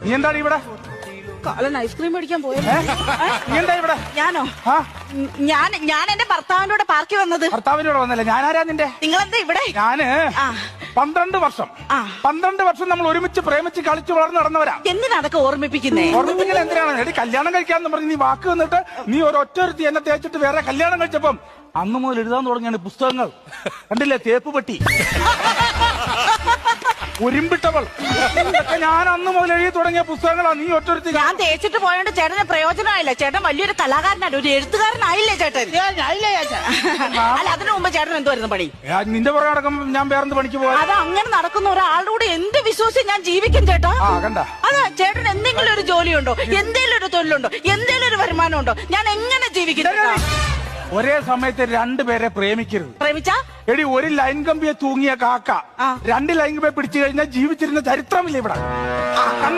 നീ എന്താ ഇവിടെ? കാലൻ ഐസ്ക്രീം മേടിക്കാൻ പോയത് നീ എന്താ ഇവിടെ? ഞാനോ? ആ? ഞാൻ ഞാൻ എന്റെ ഭർത്താവിന്റെ കൂടെ പാർക്കിൽ വന്നത്. ഭർത്താവിനോട് വന്നല്ലേ? ഞാനാരാ നിന്റെ? നിങ്ങൾ എന്താ ഇവിടെ? ഞാൻ ആ. പന്ത്രണ്ട് വർഷം. ആ. പന്ത്രണ്ട് വർഷം നമ്മൾ ഒരുമിച്ച് പ്രേമിച്ച് കളിച്ചു വളർന്ന് നടന്നവരാ. എന്തിനാ അതൊക്കെ ഓർമ്മിപ്പിക്കുന്നേ? ഓർമ്മിപ്പിക്കൽ എന്തിനാണ്? എടി കല്യാണം കഴിക്കാന്ന് പറഞ്ഞ് നീ വാക്ക് വന്നിട്ട് നീ ഒരൊറ്റ ഒരുത്തി എന്നെ തേച്ചിട്ട് വേറെ കല്യാണം കഴിച്ചപ്പം അന്ന് മുതൽ എഴുതാൻ തുടങ്ങിയാണ് പുസ്തകങ്ങൾ. കണ്ടില്ലേ? തേപ്പ് പെട്ടി. ഉരുമ്പിട്ടവൾ. ഇതൊക്കെ ഞാൻ അന്ന് മുതൽ എഴുതി തുടങ്ങിയ പുസ്തകങ്ങളാണ് നീ ഒറ്റ ഞാൻ തേച്ചിട്ട് പോയോണ്ട് ചേട്ടന് പ്രയോജനമായില്ല. ചേട്ടൻ വലിയൊരു കലാകാരനാണ്. ഒരു എഴുത്തുകാരനായില്ലേ ചേട്ടൻ? അല്ല അതിനു മുമ്പ് ചേട്ടൻ എന്തുവായിരുന്നു പണി? നിന്റെ പുറകെ നടക്കും ഞാൻ വേറെന്ത് പണിക്ക് പോകാം അത് അങ്ങനെ നടക്കുന്ന ഒരാളുടെ കൂടെ എന്ത് വിശ്വസിച്ച് ഞാൻ ജീവിക്കും ചേട്ടാ? അതെ ചേട്ടൻ എന്തെങ്കിലും ഒരു ജോലിയുണ്ടോ? എന്തെങ്കിലും ഒരു തൊഴിലുണ്ടോ? എന്തെങ്കിലും ഒരു വരുമാനം ഉണ്ടോ ഞാൻ എങ്ങനെ ജീവിക്കും? ഒരേ സമയത്ത് രണ്ടുപേരെ പ്രേമിക്കരുത്. പ്രേമിച്ച? എടി ഒരു ലൈൻ കമ്പിയെ തൂങ്ങിയ കാക്ക. രണ്ട് ലൈൻ കമ്പിയെ പിടിച്ചു കഴിഞ്ഞാൽ ജീവിച്ചിരുന്ന ചരിത്രമില്ല ഇവിടെ. ആ,